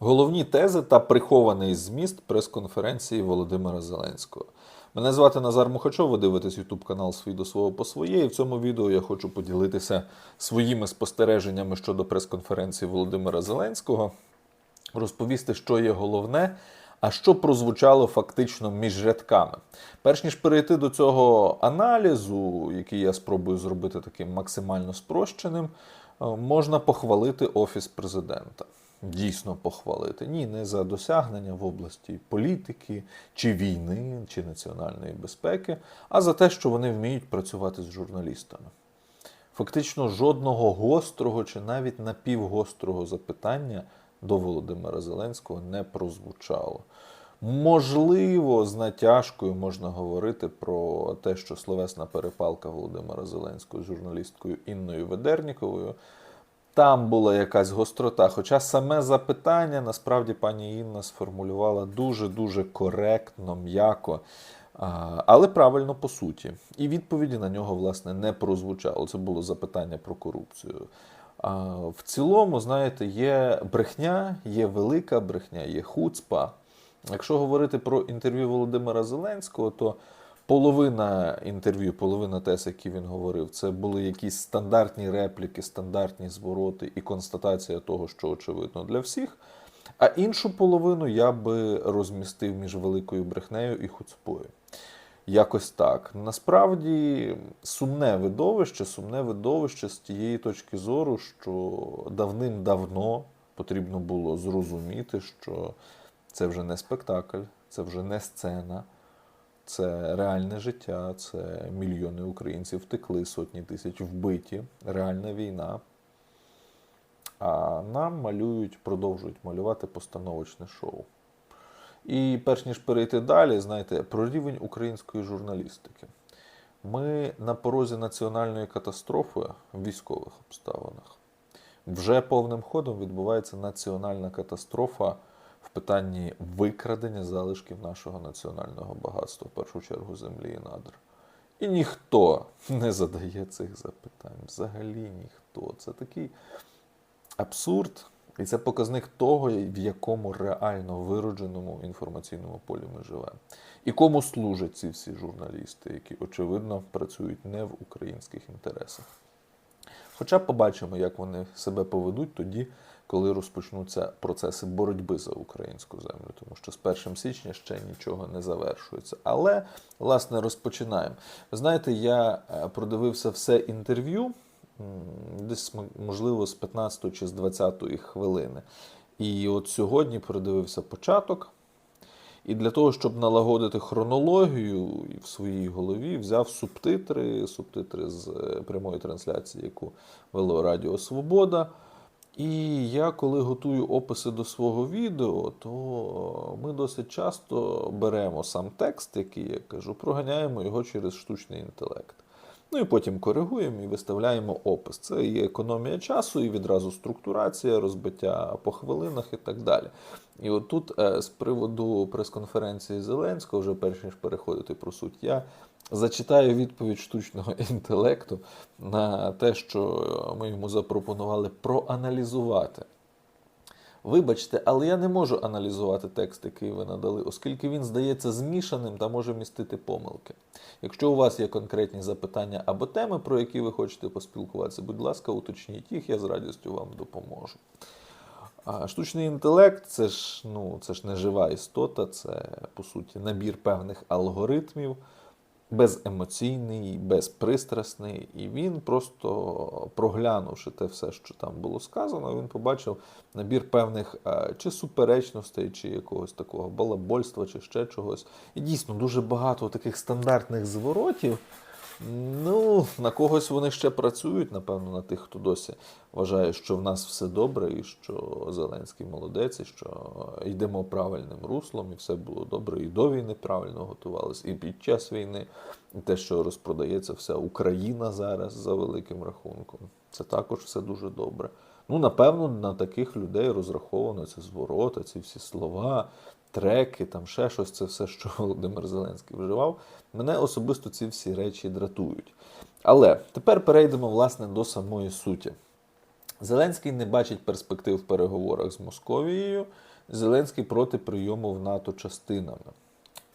Головні тези та прихований зміст прес-конференції Володимира Зеленського. Мене звати Назар Мухачов, ви дивитесь YouTube канал Свій до свого по своє. І в цьому відео я хочу поділитися своїми спостереженнями щодо прес-конференції Володимира Зеленського, розповісти, що є головне, а що прозвучало фактично між рядками. Перш ніж перейти до цього аналізу, який я спробую зробити таким максимально спрощеним, е, можна похвалити Офіс президента. Дійсно похвалити. Ні, не за досягнення в області політики, чи війни, чи національної безпеки, а за те, що вони вміють працювати з журналістами. Фактично жодного гострого чи навіть напівгострого запитання до Володимира Зеленського не прозвучало. Можливо, з натяжкою можна говорити про те, що словесна перепалка Володимира Зеленського з журналісткою Інною Ведерніковою. Там була якась гострота. Хоча саме запитання насправді пані Інна сформулювала дуже-дуже коректно, м'яко, але правильно по суті. І відповіді на нього, власне, не прозвучало. Це було запитання про корупцію. В цілому, знаєте, є брехня, є велика брехня, є хуцпа. Якщо говорити про інтерв'ю Володимира Зеленського, то половина інтерв'ю, половина тез, які він говорив, це були якісь стандартні репліки, стандартні звороти і констатація того, що очевидно для всіх. А іншу половину я би розмістив між великою брехнею і хуцпою. Якось так. Насправді сумне видовище, сумне видовище з тієї точки зору, що давним-давно потрібно було зрозуміти, що це вже не спектакль, це вже не сцена, це реальне життя, це мільйони українців втекли, сотні тисяч вбиті, реальна війна. А нам малюють, продовжують малювати постановочне шоу. І перш ніж перейти далі, знаєте, про рівень української журналістики. Ми на порозі національної катастрофи в військових обставинах. Вже повним ходом відбувається національна катастрофа в питанні викрадення залишків нашого національного багатства, в першу чергу землі і надр. І ніхто не задає цих запитань. Взагалі ніхто. Це такий абсурд. І це показник того, в якому реально виродженому інформаційному полі ми живемо. І кому служать ці всі журналісти, які, очевидно, працюють не в українських інтересах. Хоча побачимо, як вони себе поведуть тоді, коли розпочнуться процеси боротьби за українську землю, тому що з 1 січня ще нічого не завершується. Але, власне, розпочинаємо. Ви знаєте, я е, продивився все інтерв'ю десь, можливо, з 15 чи з 20 хвилини. І от сьогодні продивився початок. І для того, щоб налагодити хронологію в своїй голові, взяв субтитри, субтитри з е, прямої трансляції, яку вело Радіо Свобода. І я, коли готую описи до свого відео, то ми досить часто беремо сам текст, який я кажу, проганяємо його через штучний інтелект. Ну і потім коригуємо і виставляємо опис. Це і економія часу, і відразу структурація, розбиття по хвилинах і так далі. І от тут е, з приводу прес-конференції Зеленського, вже перш ніж переходити про суть, я зачитаю відповідь штучного інтелекту на те, що ми йому запропонували проаналізувати. Вибачте, але я не можу аналізувати текст, який ви надали, оскільки він здається змішаним та може містити помилки. Якщо у вас є конкретні запитання або теми, про які ви хочете поспілкуватися, будь ласка, уточніть їх, я з радістю вам допоможу. Штучний інтелект це ж, ну, це ж не жива істота, це по суті набір певних алгоритмів, беземоційний, безпристрасний. І він просто проглянувши те все, що там було сказано, він побачив набір певних е, чи суперечностей, чи якогось такого балабольства, чи ще чогось. І дійсно дуже багато таких стандартних зворотів. Ну, на когось вони ще працюють, напевно, на тих, хто досі вважає, що в нас все добре, і що Зеленський молодець, і що йдемо правильним руслом, і все було добре, і до війни правильно готувалися, і під час війни, і те, що розпродається вся Україна зараз за великим рахунком. Це також все дуже добре. Ну, напевно, на таких людей розраховано ці звороти, ці всі слова, треки, там ще щось, це все, що Володимир Зеленський вживав. Мене особисто ці всі речі дратують. Але тепер перейдемо власне до самої суті. Зеленський не бачить перспектив в переговорах з Московією. Зеленський проти прийому в НАТО частинами.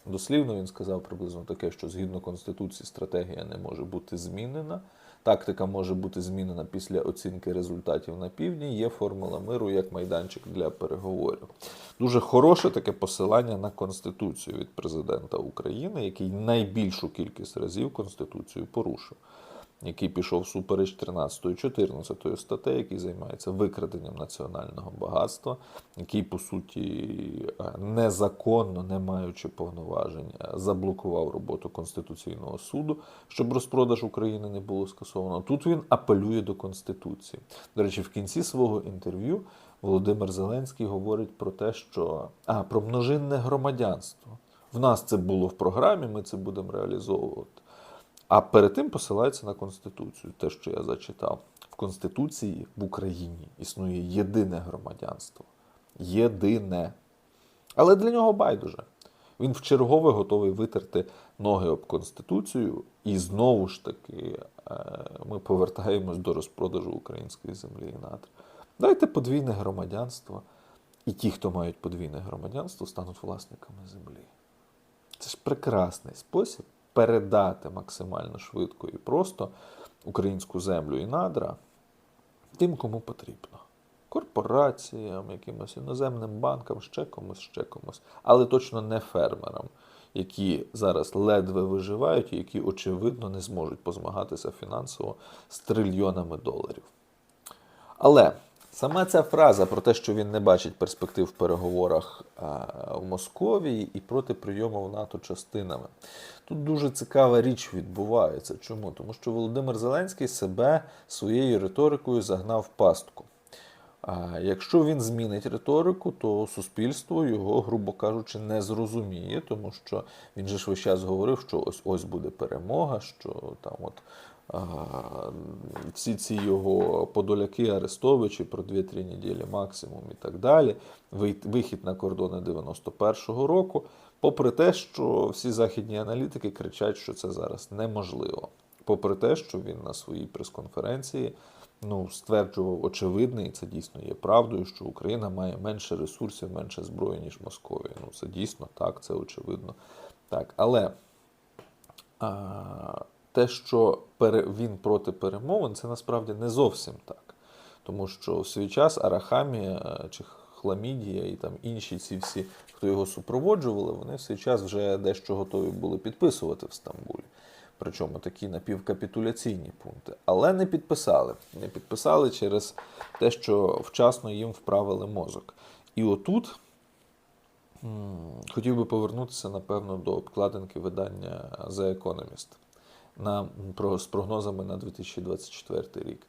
Дослівно він сказав приблизно таке, що згідно Конституції стратегія не може бути змінена. Тактика може бути змінена після оцінки результатів на півдні. Є формула миру як майданчик для переговорів. Дуже хороше таке посилання на Конституцію від президента України, який найбільшу кількість разів Конституцію порушив який пішов всупереч 13-14 статей, який займається викраденням національного багатства, який, по суті, е, незаконно, не маючи повноважень, е, заблокував роботу Конституційного суду, щоб розпродаж України не було скасовано. Тут він апелює до Конституції. До речі, в кінці свого інтерв'ю Володимир Зеленський говорить про те, що а, про множинне громадянство. В нас це було в програмі, ми це будемо реалізовувати. А перед тим посилається на Конституцію, те, що я зачитав. В Конституції в Україні існує єдине громадянство. Єдине. Але для нього байдуже. Він вчергове готовий витерти ноги об Конституцію, і знову ж таки е, ми повертаємось до розпродажу української землі і надр. Дайте подвійне громадянство, і ті, хто мають подвійне громадянство, стануть власниками землі. Це ж прекрасний спосіб передати максимально швидко і просто українську землю і надра тим, кому потрібно. Корпораціям, якимось іноземним банкам, ще комусь, ще комусь, але точно не фермерам, які зараз ледве виживають і які, очевидно, не зможуть позмагатися фінансово з трильйонами доларів. Але сама ця фраза про те, що він не бачить перспектив в переговорах в Московії і проти прийому в НАТО частинами. Тут дуже цікава річ відбувається. Чому? Тому що Володимир Зеленський себе своєю риторикою загнав в пастку. А якщо він змінить риторику, то суспільство його, грубо кажучи, не зрозуміє, тому що він же ж весь час говорив, що ось ось буде перемога, що там от всі ці його подоляки Арестовичі про 2-3 неділі максимум і так далі. Вихід на кордони 91-го року. Попри те, що всі західні аналітики кричать, що це зараз неможливо. Попри те, що він на своїй прес-конференції ну, стверджував очевидне, і це дійсно є правдою, що Україна має менше ресурсів, менше зброї, ніж Московія. Ну, це дійсно так, це очевидно. Так, але а, те, що він проти перемовин, це насправді не зовсім так. Тому що в свій час Арахамія чи Хламідія і там інші ці всі, хто його супроводжували, вони в свій час вже дещо готові були підписувати в Стамбулі. Причому такі напівкапітуляційні пункти. Але не підписали. Не підписали через те, що вчасно їм вправили мозок. І отут хотів би повернутися, напевно, до обкладинки видання The Economist на, з прогнозами на 2024 рік.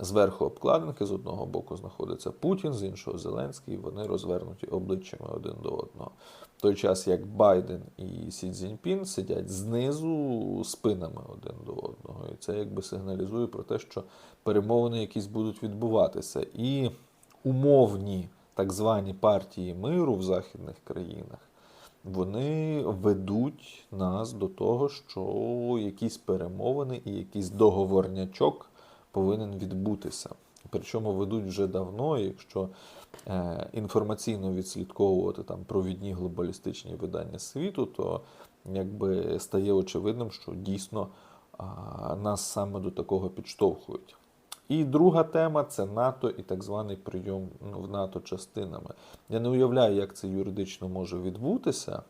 Зверху обкладинки з одного боку знаходиться Путін, з іншого Зеленський, вони розвернуті обличчями один до одного. В той час як Байден і Сі Цзіньпін сидять знизу спинами один до одного. І це якби сигналізує про те, що перемовини якісь будуть відбуватися. І умовні так звані партії миру в західних країнах. Вони ведуть нас до того, що якісь перемовини і якийсь договорнячок повинен відбутися. Причому ведуть вже давно, якщо е, інформаційно відслідковувати там провідні глобалістичні видання світу, то якби стає очевидним, що дійсно нас саме до такого підштовхують. І друга тема це НАТО і так званий прийом ну, в НАТО частинами. Я не уявляю, як це юридично може відбутися.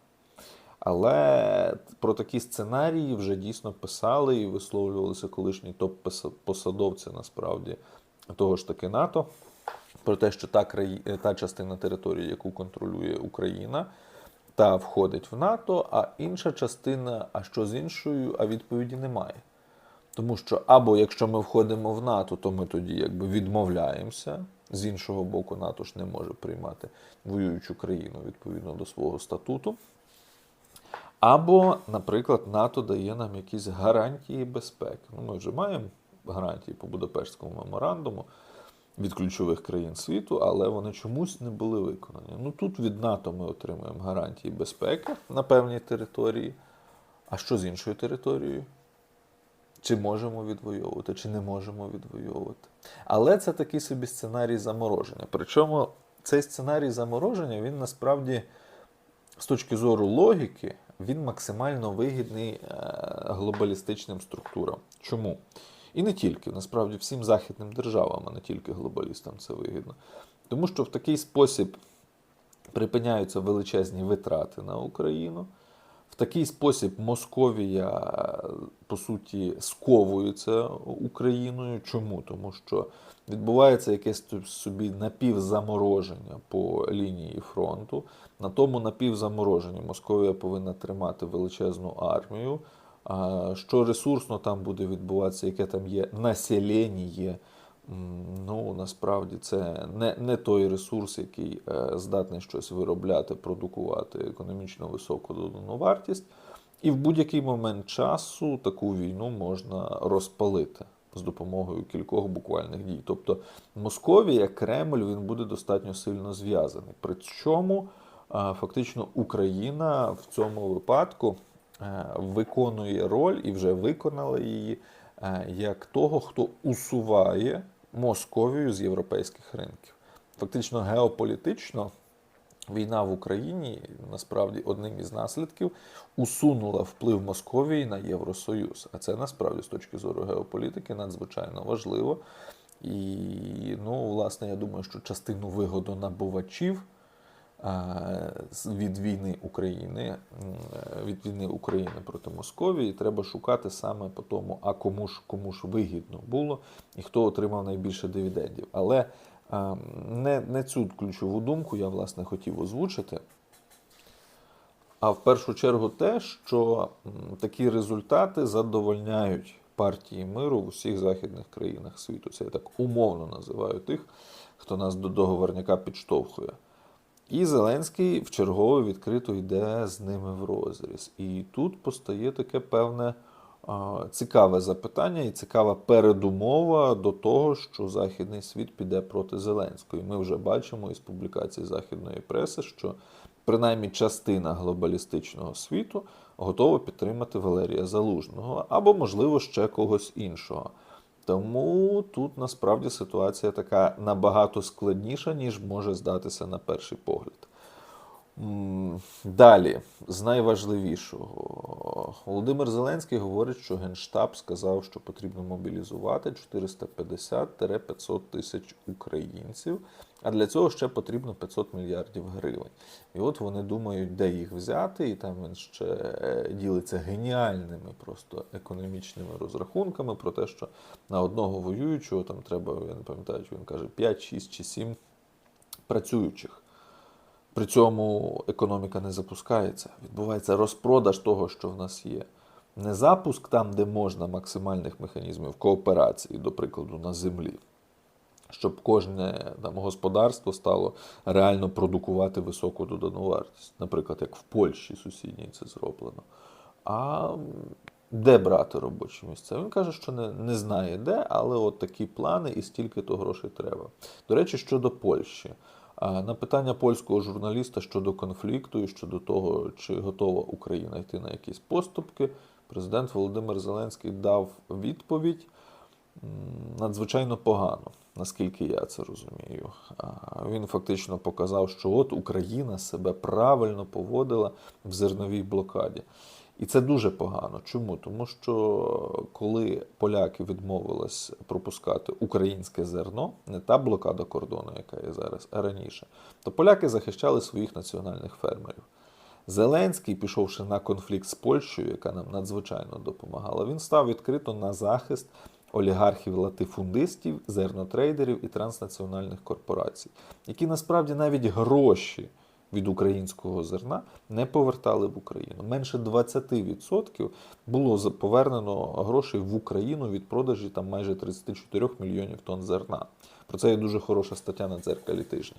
Але про такі сценарії вже дійсно писали і висловлювалися колишні топ-посадовці насправді того ж таки НАТО. Про те, що та краї... та частина території, яку контролює Україна, та входить в НАТО, а інша частина, а що з іншою, а відповіді немає. Тому що або якщо ми входимо в НАТО, то ми тоді якби відмовляємося. З іншого боку, НАТО ж не може приймати воюючу країну відповідно до свого статуту. Або, наприклад, НАТО дає нам якісь гарантії безпеки. Ну, Ми вже маємо гарантії по Будапештському меморандуму від ключових країн світу, але вони чомусь не були виконані. Ну тут від НАТО ми отримуємо гарантії безпеки на певній території. А що з іншою територією? Чи можемо відвоювати, чи не можемо відвоювати. Але це такий собі сценарій замороження. Причому цей сценарій замороження він насправді з точки зору логіки, він максимально вигідний е, глобалістичним структурам. Чому? І не тільки, насправді, всім західним державам, а не тільки глобалістам це вигідно. Тому що в такий спосіб припиняються величезні витрати на Україну. Такий спосіб Московія, по суті, сковується Україною. Чому? Тому що відбувається якесь собі напівзамороження по лінії фронту. На тому напівзамороженні Московія повинна тримати величезну армію. Що ресурсно там буде відбуватися, яке там є населення, ну насправді це не, не той ресурс, який е, здатний щось виробляти, продукувати економічно високу додану вартість. І в будь-який момент часу таку війну можна розпалити з допомогою кількох буквальних дій. Тобто Московія, Кремль, він буде достатньо сильно зв'язаний. Причому а, фактично Україна в цьому випадку е, виконує роль і вже виконала її е, як того, хто усуває Московію з європейських ринків. Фактично геополітично. Війна в Україні насправді одним із наслідків усунула вплив Московії на Євросоюз. А це насправді з точки зору геополітики надзвичайно важливо. І, ну, власне, я думаю, що частину вигодонабувачів е, з- від війни України, від війни України проти Московії треба шукати саме по тому, а кому ж кому ж вигідно було і хто отримав найбільше дивідендів. Але не, не цю ключову думку я власне хотів озвучити. А в першу чергу те, що такі результати задовольняють партії миру в усіх західних країнах світу. Це я так умовно називаю тих, хто нас до договорняка підштовхує. І Зеленський в чергове відкрито йде з ними в розріз. І тут постає таке певне цікаве запитання і цікава передумова до того, що західний світ піде проти Зеленського. І ми вже бачимо із публікацій західної преси, що принаймні частина глобалістичного світу готова підтримати Валерія Залужного або, можливо, ще когось іншого. Тому тут насправді ситуація така набагато складніша, ніж може здатися на перший погляд. Далі, з найважливішого, Володимир Зеленський говорить, що Генштаб сказав, що потрібно мобілізувати 450-500 тисяч українців, а для цього ще потрібно 500 мільярдів гривень. І от вони думають, де їх взяти, і там він ще е, ділиться геніальними просто економічними розрахунками про те, що на одного воюючого там треба, я не пам'ятаю, він каже, 5, 6 чи 7 працюючих. При цьому економіка не запускається. Відбувається розпродаж того, що в нас є. Не запуск там, де можна максимальних механізмів кооперації, до прикладу, на землі, щоб кожне там, господарство стало реально продукувати високу додану вартість. Наприклад, як в Польщі сусідній це зроблено. А де брати робочі місця? Він каже, що не, не знає де, але от такі плани і стільки то грошей треба. До речі, щодо Польщі. На питання польського журналіста щодо конфлікту і щодо того, чи готова Україна йти на якісь поступки, президент Володимир Зеленський дав відповідь надзвичайно погано, наскільки я це розумію. Він фактично показав, що от Україна себе правильно поводила в зерновій блокаді. І це дуже погано. Чому? Тому що коли поляки відмовились пропускати українське зерно, не та блокада кордону, яка є зараз, а раніше, то поляки захищали своїх національних фермерів. Зеленський, пішовши на конфлікт з Польщею, яка нам надзвичайно допомагала, він став відкрито на захист олігархів-латифундистів, зернотрейдерів і транснаціональних корпорацій, які насправді навіть гроші від українського зерна не повертали в Україну. Менше 20% було повернено грошей в Україну від продажі там майже 34 мільйонів тонн зерна. Про це є дуже хороша стаття на дзеркалі тижня.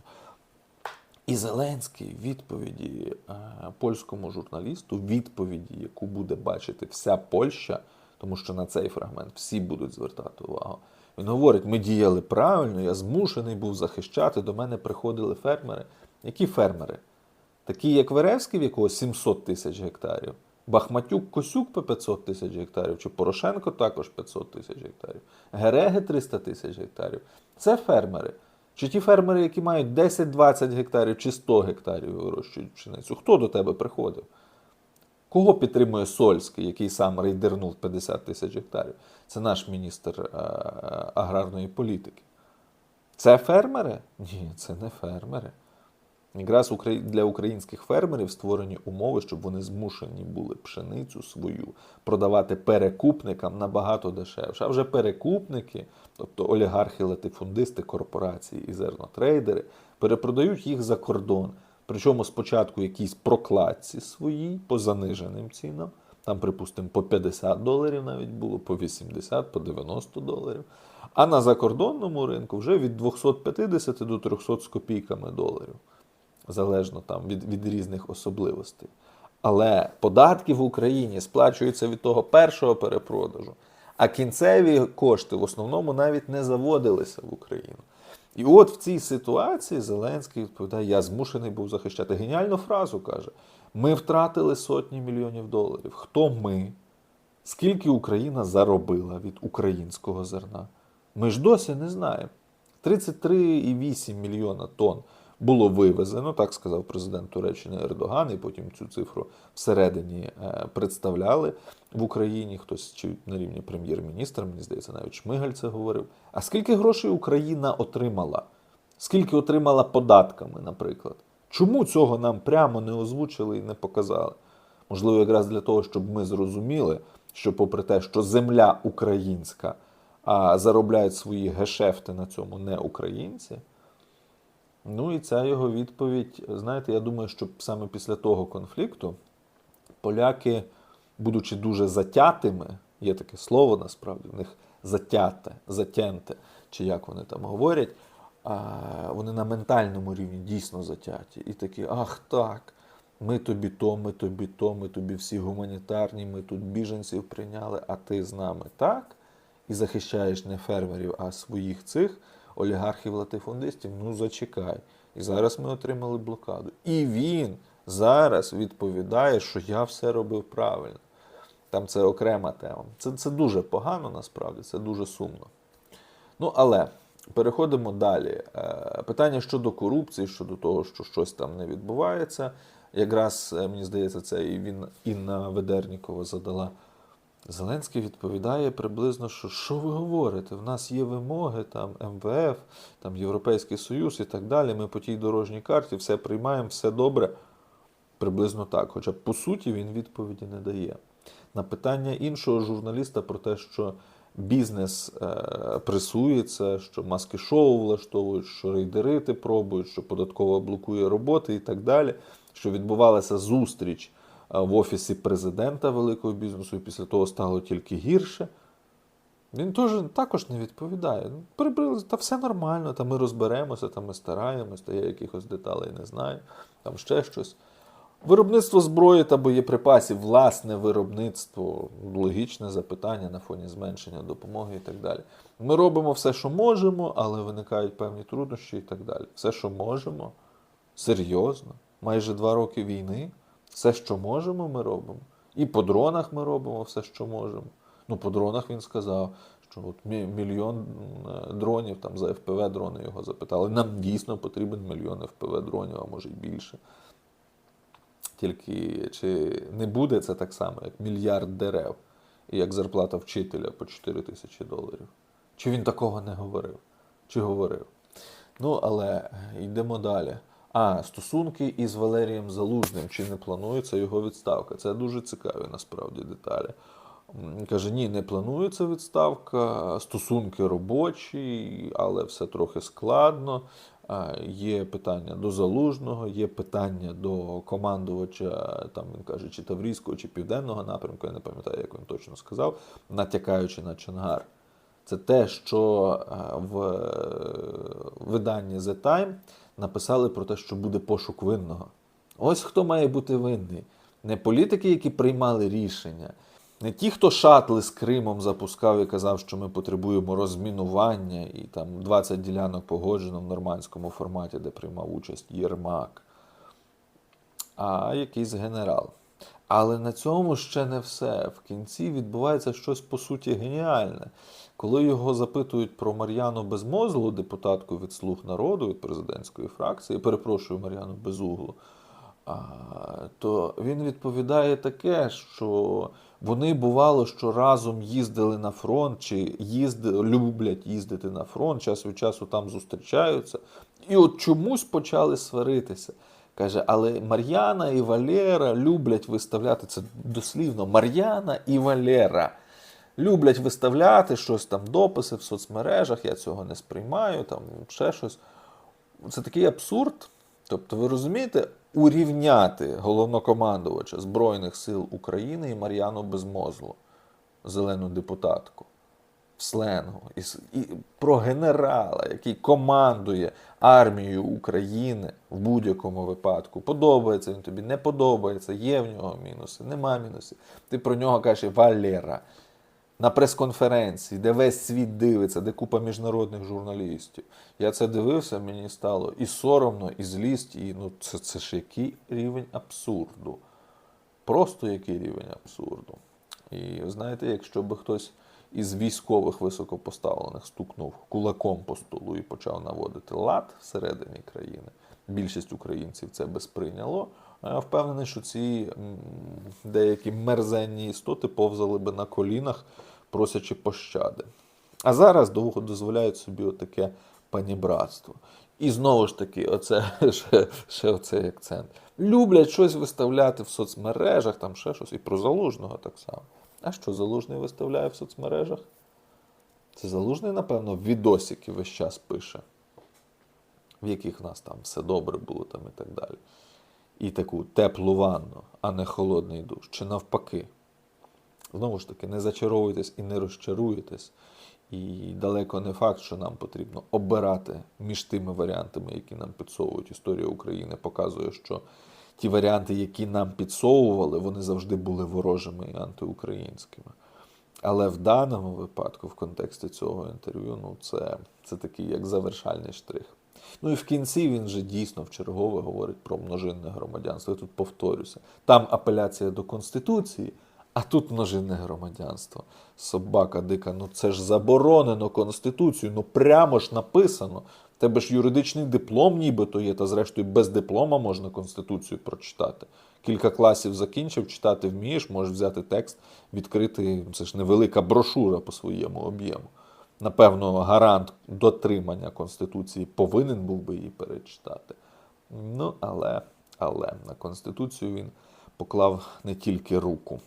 І Зеленський відповіді е, польському журналісту, відповіді, яку буде бачити вся Польща, тому що на цей фрагмент всі будуть звертати увагу. Він говорить: ми діяли правильно, я змушений був захищати. До мене приходили фермери. Які фермери? Такі, як Веревський, в якого 700 тисяч гектарів, Бахматюк Косюк по 500 тисяч гектарів, чи Порошенко також 500 тисяч гектарів, Гереги 300 тисяч гектарів. Це фермери. Чи ті фермери, які мають 10-20 гектарів чи 100 гектарів вирощують пшеницю? Хто до тебе приходив? Кого підтримує Сольський, який сам рейдернув 50 тисяч гектарів? Це наш міністр е, аграрної політики. Це фермери? Ні, це не фермери. Якраз для українських фермерів створені умови, щоб вони змушені були пшеницю свою продавати перекупникам набагато дешевше. А вже перекупники, тобто олігархи, латифундисти, корпорації і зернотрейдери, перепродають їх за кордон. Причому спочатку якісь прокладці свої по заниженим цінам. Там, припустимо, по 50 доларів навіть було, по 80, по 90 доларів. А на закордонному ринку вже від 250 до 300 з копійками доларів залежно там від, від різних особливостей. Але податки в Україні сплачуються від того першого перепродажу, а кінцеві кошти в основному навіть не заводилися в Україну. І от в цій ситуації Зеленський відповідає: я змушений був захищати. Геніальну фразу каже: ми втратили сотні мільйонів доларів. Хто ми? Скільки Україна заробила від українського зерна? Ми ж досі не знаємо. 33,8 мільйона тонн було вивезено, так сказав президент Туреччини Ердоган, і потім цю цифру всередині е, представляли в Україні. Хтось чи на рівні прем'єр-міністра, мені здається, навіть Шмигаль це говорив. А скільки грошей Україна отримала? Скільки отримала податками, наприклад? Чому цього нам прямо не озвучили і не показали? Можливо, якраз для того, щоб ми зрозуміли, що, попри те, що земля українська, а заробляють свої гешефти на цьому не українці. Ну і ця його відповідь, знаєте, я думаю, що саме після того конфлікту поляки, будучи дуже затятими, є таке слово насправді, в них затяте, затянте, чи як вони там говорять, вони на ментальному рівні дійсно затяті. І такі, ах так, ми тобі то, ми тобі то, ми тобі всі гуманітарні, ми тут біженців прийняли, а ти з нами так? І захищаєш не фермерів, а своїх цих олігархів латифундистів, ну зачекай. І зараз ми отримали блокаду. І він зараз відповідає, що я все робив правильно. Там це окрема тема. Це, це дуже погано насправді, це дуже сумно. Ну, але переходимо далі. Е, Питання щодо корупції, щодо того, що щось там не відбувається. Якраз, е, мені здається, це і він Інна Ведернікова задала. Зеленський відповідає приблизно, що що ви говорите? В нас є вимоги, там МВФ, там Європейський Союз і так далі. Ми по тій дорожній карті все приймаємо, все добре. Приблизно так. Хоча по суті він відповіді не дає. На питання іншого журналіста про те, що бізнес е, пресується, що маски шоу влаштовують, що рейдерити пробують, що податкова блокує роботи і так далі. Що відбувалася зустріч в офісі президента великого бізнесу, і після того стало тільки гірше. Він теж також не відповідає. Ну, приблизно, Та все нормально, та ми розберемося, та ми стараємося, та я якихось деталей не знаю, там ще щось. Виробництво зброї та боєприпасів, власне виробництво, логічне запитання на фоні зменшення допомоги і так далі. Ми робимо все, що можемо, але виникають певні труднощі і так далі. Все, що можемо, серйозно, майже два роки війни, все, що можемо, ми робимо. І по дронах ми робимо все, що можемо. Ну, по дронах він сказав, що от мільйон е, дронів там за ФПВ дрони його запитали. Нам дійсно потрібен мільйон ФПВ дронів, а може й більше. Тільки чи не буде це так само, як мільярд дерев, і як зарплата вчителя по 4 тисячі доларів? Чи він такого не говорив? Чи говорив? Ну, але йдемо далі. А, стосунки із Валерієм Залужним, чи не планується його відставка? Це дуже цікаві насправді деталі. Каже, ні, не планується відставка, стосунки робочі, але все трохи складно. Є питання до залужного, є питання до командувача, там він каже, чи Таврійського, чи Південного напрямку, я не пам'ятаю, як він точно сказав, натякаючи на Чонгар. Це те, що е, в е, виданні The Time написали про те, що буде пошук винного. Ось хто має бути винний. Не політики, які приймали рішення, не ті, хто шатли з Кримом запускав і казав, що ми потребуємо розмінування, і там 20 ділянок погоджено в нормандському форматі, де приймав участь Єрмак, а якийсь генерал. Але на цьому ще не все. В кінці відбувається щось по суті геніальне. Коли його запитують про Мар'яну Безмозлу, депутатку від Слуг народу від президентської фракції, перепрошую Мар'яну Безуглу, то він відповідає таке, що вони бувало, що разом їздили на фронт, чи їзди, люблять їздити на фронт, час від часу там зустрічаються. І от чомусь почали сваритися. Каже, але Мар'яна і Валера люблять виставляти це дослівно. Мар'яна і Валера люблять виставляти щось там, дописи в соцмережах. Я цього не сприймаю, там ще щось. Це такий абсурд. Тобто, ви розумієте, урівняти головнокомандувача Збройних сил України і Мар'яну Безмозлу, зелену депутатку сленгу, і, і про генерала, який командує армією України в будь-якому випадку. Подобається він тобі, не подобається, є в нього мінуси, нема мінусів. Ти про нього кажеш Валера. На прес-конференції, де весь світ дивиться, де купа міжнародних журналістів. Я це дивився, мені стало і соромно, і злість, і ну це, це ж який рівень абсурду. Просто який рівень абсурду. І знаєте, якщо би хтось із військових високопоставлених стукнув кулаком по столу і почав наводити лад всередині країни, більшість українців це би сприйняло. Я впевнений, що ці деякі мерзенні істоти повзали би на колінах, просячи пощади. А зараз дозволяють собі отаке панібратство. І знову ж таки, оце ще, ще оцей акцент. Люблять щось виставляти в соцмережах, там ще щось, і про залужного так само. А що залужний виставляє в соцмережах? Це залужний, напевно, відосики весь час пише, в яких в нас там все добре було там і так далі. І таку теплу ванну, а не холодний душ. Чи навпаки. Знову ж таки, не зачаровуйтесь і не розчаруєтесь. І далеко не факт, що нам потрібно обирати між тими варіантами, які нам підсовують. Історія України показує, що ті варіанти, які нам підсовували, вони завжди були ворожими і антиукраїнськими. Але в даному випадку, в контексті цього інтерв'ю, ну це, це такий як завершальний штрих. Ну і в кінці він же дійсно в чергове говорить про множинне громадянство. Я тут повторюся. Там апеляція до Конституції, а тут множинне громадянство. Собака дика, ну це ж заборонено Конституцією, ну прямо ж написано. Тебе ж юридичний диплом нібито є, та зрештою без диплома можна Конституцію прочитати. Кілька класів закінчив, читати вмієш, можеш взяти текст, відкрити. Це ж невелика брошура по своєму об'єму. Напевно, гарант дотримання Конституції повинен був би її перечитати. Ну, але, але на Конституцію він поклав не тільки руку,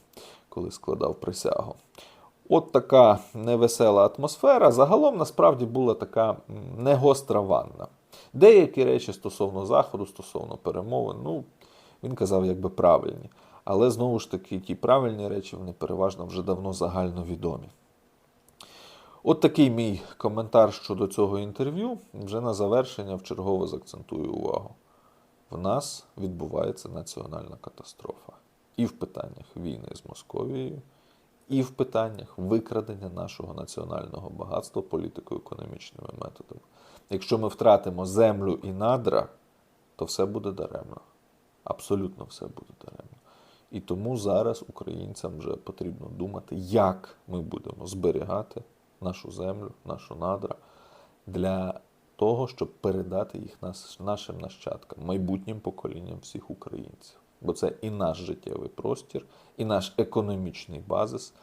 коли складав присягу. От така невесела атмосфера. Загалом насправді була така негостра ванна. Деякі речі стосовно заходу, стосовно перемовин, ну, він казав, якби правильні. Але знову ж таки, ті правильні речі, вони переважно вже давно загальновідомі. От такий мій коментар щодо цього інтерв'ю. Вже на завершення вчергово закцентую увагу. В нас відбувається національна катастрофа. І в питаннях війни з Московією, і в питаннях викрадення нашого національного багатства політико-економічними методами. Якщо ми втратимо землю і надра, то все буде даремно. Абсолютно все буде даремно. І тому зараз українцям вже потрібно думати, як ми будемо зберігати нашу землю, нашу надра для того, щоб передати їх нашим нащадкам, майбутнім поколінням всіх українців. Бо це і наш життєвий простір, і наш економічний базис,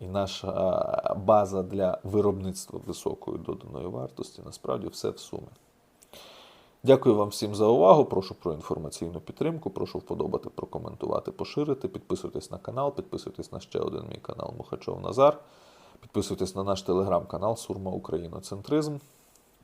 і наша база для виробництва високої доданої вартості. Насправді все в сумі. Дякую вам всім за увагу. Прошу про інформаційну підтримку. Прошу вподобати, прокоментувати, поширити. Підписуйтесь на канал, підписуйтесь на ще один мій канал Мухачов Назар. Підписуйтесь на наш телеграм-канал Сурма Україноцентризм.